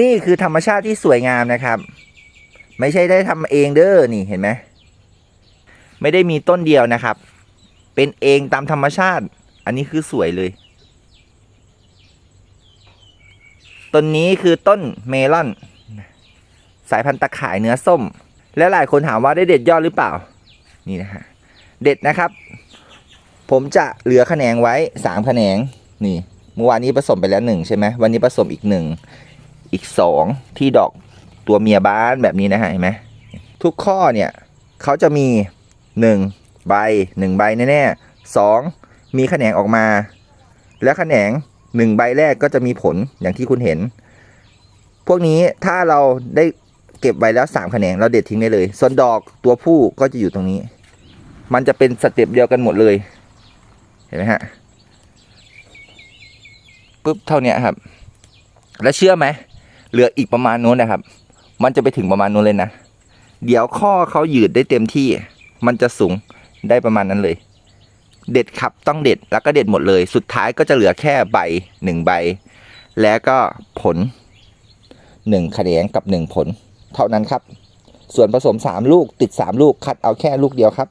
นี่คือธรรมชาติที่สวยงามนะครับ ไม่ใช่ได้ทำเองเด้อนี่เห็นไหมไม่ได้มีต้นเดียวนะครับ เป็นเองตามธรรมชาติ อันนี้คือสวยเลย ต้นนี้คือต้นเมลอน สายพันธุ์ตะข่ายเนื้อส้ม และหลายคนถามว่าได้เด็ดยอดหรือเปล่า นี่นะฮะ เด็ดนะครับ ผมจะเหลือแขนงไว้สามแขนง นี่ เมื่อวานนี้ผสมไปแล้วหนึ่งใช่ไหมวันนี้ผสมอีกหนึ่ง อีกสองที่ดอกตัวเมียบ้านแบบนี้นะฮะเห็นไหมทุกข้อเนี่ยเขาจะมีหนึ่งใบหนึ่งใบแน่ๆสองมีแขนงออกมา และแขนงหนึ่งใบแรกก็จะมีผลอย่างที่คุณเห็น พวกนี้ถ้าเราได้เก็บไว้แล้วสามแขนงเราเด็ดทิ้งได้เลย ส่วนดอกตัวผู้ก็จะอยู่ตรงนี้ มันจะเป็นสเต็ปเดียวกันหมดเลย เห็นไหมฮะปุ๊บเท่านี้ครับ แล้วเชื่อไหม เหลืออีกประมาณนู้นนะครับ มันจะไปถึงประมาณนู้นเลยนะ เดี๋ยวข้อเขายืดได้เต็มที่ มันจะสูงได้ประมาณนั้นเลย เด็ดครับต้องเด็ดแล้วก็เด็ดหมดเลย สุดท้ายก็จะเหลือแค่ใบหนึ่งใบ แล้วก็ผลหนึ่งแขนงกับหนึ่งผล เท่านั้นครับ ส่วนผสมสามลูกติดสามลูกคัดเอาแค่ลูกเดียวครับ